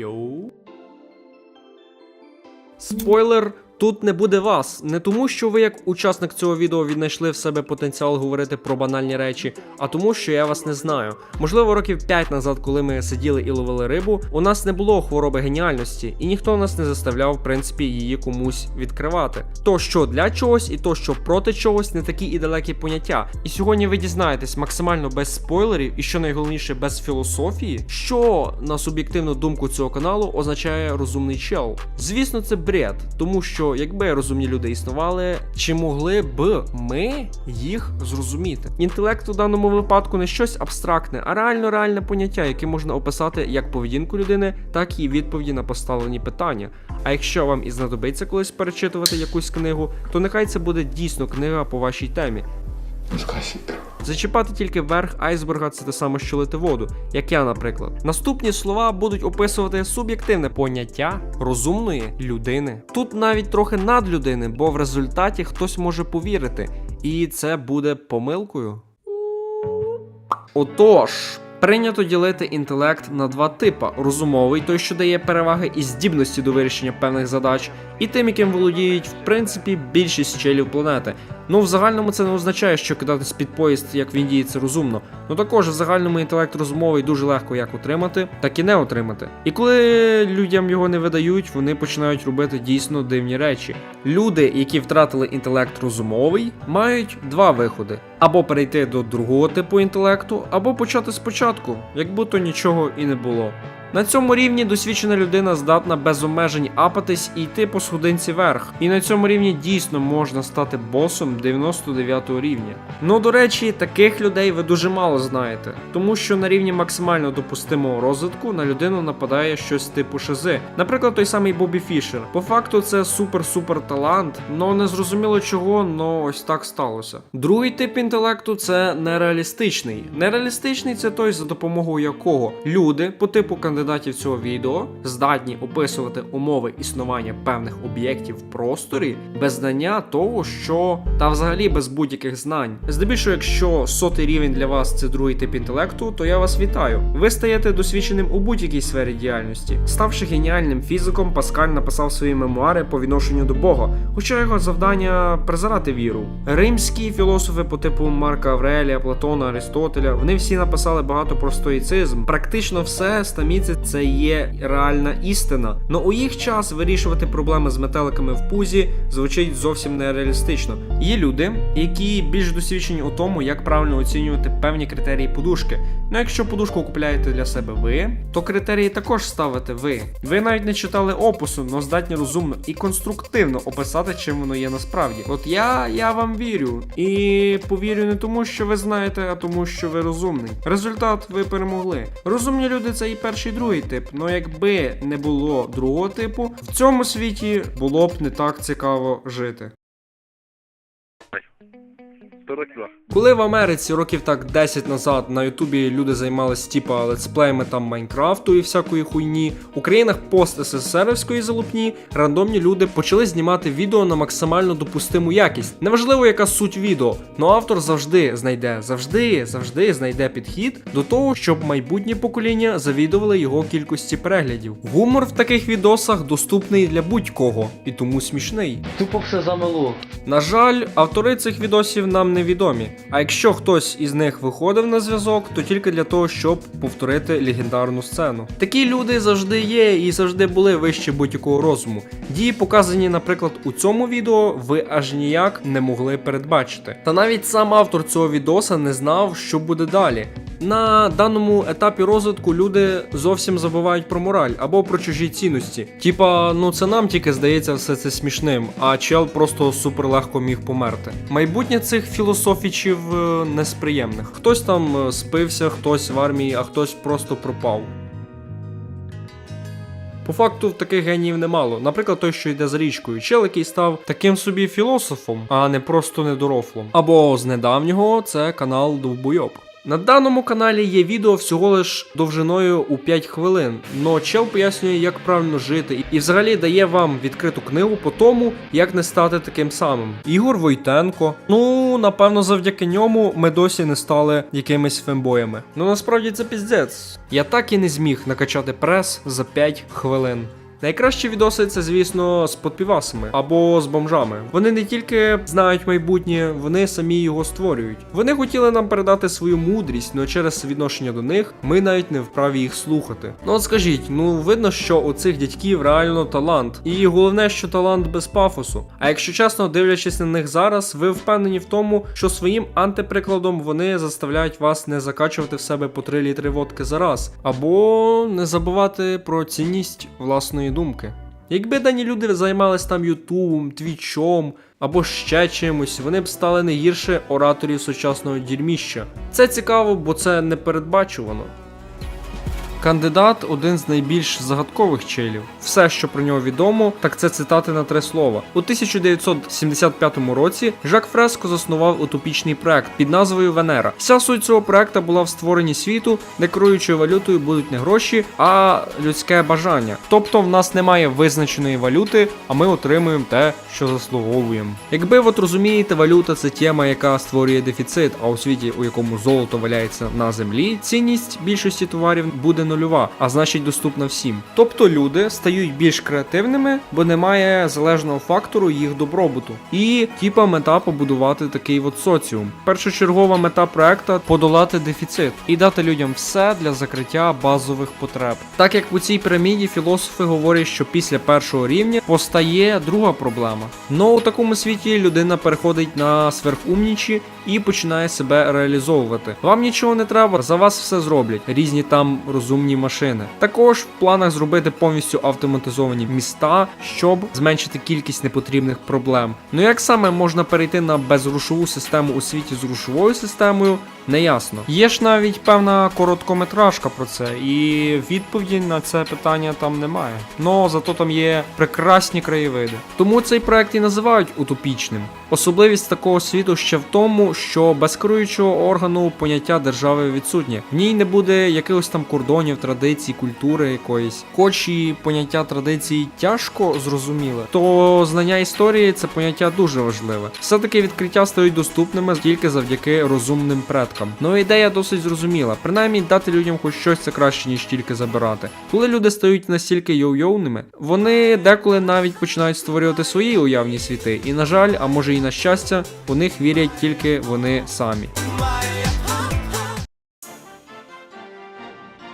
Йоу. Спойлер. Тут не буде вас, не тому, що ви як учасник цього відео віднайшли в себе потенціал говорити про банальні речі, а тому, що я вас не знаю. Можливо, років 5 назад, коли ми сиділи і ловили рибу, у нас не було хвороби геніальності, і ніхто нас не заставляв, в принципі, її комусь відкривати. То, що для чогось, і то, що проти чогось, не такі і далекі поняття. І сьогодні ви дізнаєтесь максимально без спойлерів, і що найголовніше без філософії, що на суб'єктивну думку цього каналу означає розумний чел. Звісно, це бред, тому що якби розумні люди існували, чи могли б ми їх зрозуміти? Інтелект у даному випадку не щось абстрактне, а реально реальне поняття, яке можна описати як поведінку людини, так і відповіді на поставлені питання. А якщо вам і знадобиться колись перечитувати якусь книгу, то нехай це буде дійсно книга по вашій темі. Зачіпати тільки верх айсберга це те саме, що лити воду, як я, наприклад. Наступні слова будуть описувати суб'єктивне поняття розумної людини. Тут навіть трохи надлюдини, бо в результаті хтось може повірити, і це буде помилкою. Отож. Прийнято ділити інтелект на два типа: розумовий, той, що дає переваги і здібності до вирішення певних задач, і тим, яким володіють в принципі більшість челів планети. Ну в загальному це не означає, що кидатись під поїзд, як в Індії, це розумно. Ну також в загальному інтелект розумовий дуже легко як отримати, так і не отримати. І коли людям його не видають, вони починають робити дійсно дивні речі. Люди, які втратили інтелект розумовий, мають два виходи: або перейти до другого типу інтелекту, або почати спочатку, як будто нічого і не було. На цьому рівні досвідчена людина здатна без обмежень апатись і йти по сходинці вверх. І на цьому рівні дійсно можна стати босом 99 рівня. Ну до речі, таких людей ви дуже мало знаєте, тому що на рівні максимально допустимого розвитку на людину нападає щось типу шизи. Наприклад, той самий Бобі Фішер. По факту це супер-супер талант, но не зрозуміло чого, но ось так сталося. Другий тип інтелекту це нереалістичний. Нереалістичний це той, за допомогою якого люди по типу кандидатів цього відео здатні описувати умови існування певних об'єктів в просторі без знання того, що та взагалі без будь-яких знань. Здебільшого, якщо сотий рівень для вас це другий тип інтелекту, то я вас вітаю. Ви стаєте досвідченим у будь-якій сфері діяльності. Ставши геніальним фізиком, Паскаль написав свої мемуари по відношенню до Бога, хоча його завдання презирати віру. Римські філософи по типу Марка Аврелія, Платона, Аристотеля, вони всі написали багато про стоїцизм. Практично все стаміці це є реальна істина. Но у їх час вирішувати проблеми з метеликами в пузі звучить зовсім нереалістично. Є люди, які більш досвідчені у тому, як правильно оцінювати певні критерії подушки. Ну, якщо подушку купляєте для себе ви, то критерії також ставите ви. Ви навіть не читали опису, но здатні розумно і конструктивно описати, чим воно є насправді. От я, я вам вірю. І повірю не тому, що ви знаєте, а тому, що ви розумний. Результат ви перемогли. Розумні люди це і перший і другий тип. Ну якби не було другого типу, в цьому світі було б не так цікаво жити. 42. Коли в Америці років так 10 назад на Ютубі люди займались типа летсплеями там Майнкрафту і всякої хуйні, у країнах пост СССРівської залупні рандомні люди почали знімати відео на максимально допустиму якість. Неважливо, яка суть відео, но автор завжди знайде, завжди, завжди знайде підхід до того, щоб майбутнє покоління завідували його кількості переглядів. Гумор в таких відосах доступний для будь-кого і тому смішний. Тупо все замело. На жаль, автори цих відосів нам невідомі. А якщо хтось із них виходив на зв'язок, то тільки для того, щоб повторити легендарну сцену. Такі люди завжди є і завжди були вище будь-якого розуму. Дії, показані, наприклад, у цьому відео, ви аж ніяк не могли передбачити. Та навіть сам автор цього відоса не знав, що буде далі. На даному етапі розвитку люди зовсім забувають про мораль або про чужі цінності. Типа, ну це нам тільки здається все це смішним, а чел просто суперлегко міг померти. Майбутнє цих філософічів е, не з приємних. Хтось там е, спився, хтось в армії, а хтось просто пропав. По факту таких геніїв немало. Наприклад, той, що йде за річкою, чел, який став таким собі філософом, а не просто недорофлом. Або з недавнього це канал Довбойоб. На даному каналі є відео всього лиш довжиною у 5 хвилин, но чел пояснює, як правильно жити, і взагалі дає вам відкриту книгу по тому, як не стати таким самим. Ігор Войтенко. Ну, напевно, завдяки ньому ми досі не стали якимись фембоями. Ну насправді це піздець. Я так і не зміг накачати прес за 5 хвилин. Найкращі відоси це, звісно, з подпівасами або з бомжами. Вони не тільки знають майбутнє, вони самі його створюють. Вони хотіли нам передати свою мудрість, але через відношення до них ми навіть не вправі їх слухати. Ну от скажіть, ну видно, що у цих дядьків реально талант. І головне, що талант без пафосу. А якщо чесно, дивлячись на них зараз, ви впевнені в тому, що своїм антиприкладом вони заставляють вас не закачувати в себе по 3 літри водки за раз, або не забувати про цінність власної думки. Якби дані люди займались там Ютубом, Твічом або ще чимось, вони б стали не гірше ораторів сучасного дірміща. Це цікаво, бо це не передбачувано. Кандидат один з найбільш загадкових челів. Все, що про нього відомо, так це цитати на три слова. У 1975 році Жак Фреско заснував утопічний проект під назвою Венера. Вся суть цього проекту була в створенні світу, де керуючою валютою будуть не гроші, а людське бажання. Тобто в нас немає визначеної валюти, а ми отримуємо те, що заслуговуємо. Якби от розумієте, валюта це тема, яка створює дефіцит, а у світі, у якому золото валяється на землі, цінність більшості товарів буде нульова, а значить доступна всім. Тобто люди стають більш креативними, бо немає залежного фактору їх добробуту. І типа мета побудувати такий от соціум. Першочергова мета проекта подолати дефіцит і дати людям все для закриття базових потреб. Так як у цій піраміді філософи говорять, що після першого рівня постає друга проблема. Но у такому світі людина переходить на сверхумнічі і починає себе реалізовувати. Вам нічого не треба, за вас все зроблять. Різні там розумні машини. Також в планах зробити повністю автоматизовані міста, щоб зменшити кількість непотрібних проблем. Ну як саме можна перейти на безрушову систему у світі з рушовою системою? Неясно. Є ж навіть певна короткометражка про це, і відповіді на це питання там немає. Но зато там є прекрасні краєвиди. Тому цей проект і називають утопічним. Особливість такого світу ще в тому, що без керуючого органу поняття держави відсутнє. В ній не буде якихось там кордонів, традицій, культури якоїсь. Хоч і поняття традицій тяжко зрозуміле, то знання історії це поняття дуже важливе. Все-таки відкриття стають доступними тільки завдяки розумним предкам. Ну ідея досить зрозуміла. Принаймні дати людям хоч щось це краще, ніж тільки забирати. Коли люди стають настільки йоу-йоуними, вони деколи навіть починають створювати свої уявні світи. І на жаль, а може і на щастя, у них вірять тільки вони самі.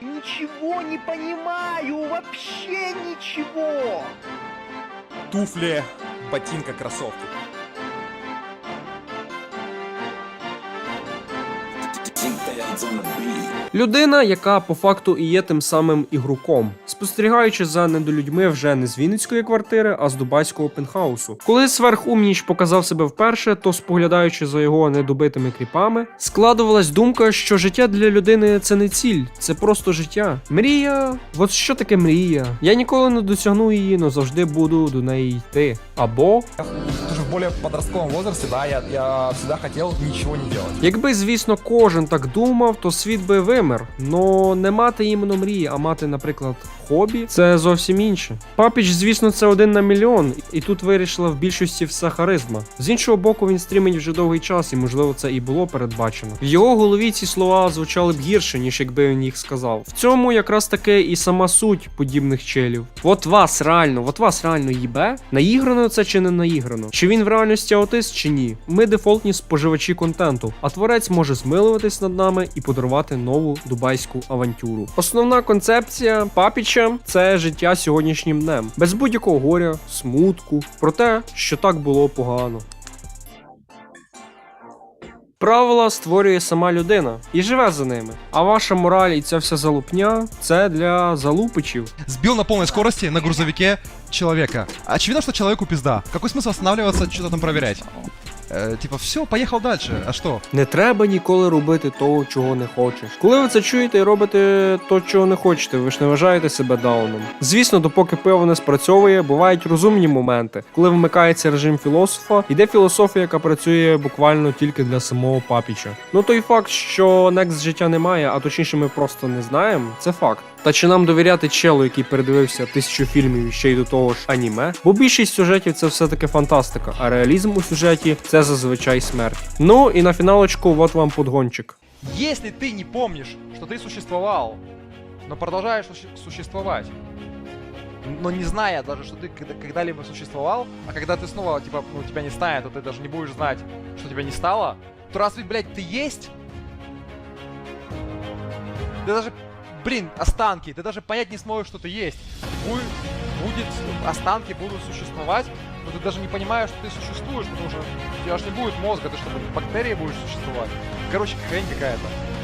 Ничего не понимаю, вообще ничего. туфли, ботинка, кроссовки. Людина, яка по факту і є тим самим ігроком, спостерігаючи за недолюдьми вже не з Вінницької квартири, а з дубайського пентхаусу. Коли сверхумніч показав себе вперше, то споглядаючи за його недобитими кріпами, складувалась думка, що життя для людини це не ціль, це просто життя. Мрія, от що таке мрія? Я ніколи не досягну її, але завжди буду до неї йти. Або Тоже в более подростковом возрасте, да, я, я всегда хотел ничего не делать. Якби, звісно, кожен так думав, то світ би вимер. Но не мати іменно мрії, а мати, наприклад, хобі це зовсім інше. Папіч, звісно, це один на мільйон, і тут вирішила в більшості вся харизма. З іншого боку, він стрімить вже довгий час, і можливо це і було передбачено. В його голові ці слова звучали б гірше, ніж якби він їх сказав. В цьому якраз таки і сама суть подібних челів. От вас реально, от вас реально їбе? Наіграно це чи не наіграно? Чи він в реальності аутист, чи ні? Ми дефолтні споживачі контенту, а творець може змилуватись над нами і подарувати нову дубайську авантюру. Основна концепція папіча це життя сьогоднішнім днем, без будь-якого горя, смутку, про те, що так було погано. Правила створює сама людина і живе за ними. А ваша мораль і ця вся залупня це для залупичів. Сбил на полной скорости на грузовике человека. Очевидно, что человеку пизда. Какой смысл останавливаться, что-то там проверять? Э, типа, все, поехал дальше. А что? Не треба ніколи робити того, чого не хочеш. Коли ви це чуєте і робите то, чого не хочете, ви ж не вважаєте себе дауном. Звісно, допоки пиво не спрацьовує, бувають розумні моменти, коли вмикається режим філософа, іде філософія, яка працює буквально тільки для самого папіча. Ну той факт, що Next життя немає, а точніше ми просто не знаємо, це факт. Та чи нам довіряти челу, який передивився тисячу фільмів і ще й до того ж аніме? Бо більшість сюжетів це все таки фантастика, а реалізм у сюжеті це зазвичай смерть. Ну і на фіналочку, от вам подгончик. Если ты не помнишь, что ты существовал, но продолжаешь суще- существовать, но не зная даже, что ты когда- когда-либо существовал, а когда ты снова, типа, ну, тебя не станет, то ты даже не будешь знать, что тебя не стало, то разве, блядь, ты есть? Ты даже, блин, останки, ты даже понять не сможешь, что ты есть. Будет, будет, останки будут существовать, но ты даже не понимаешь, что ты существуешь, потому что у тебя же не будет мозга, ты что, бактерии будешь существовать? Короче, хрень какая-то.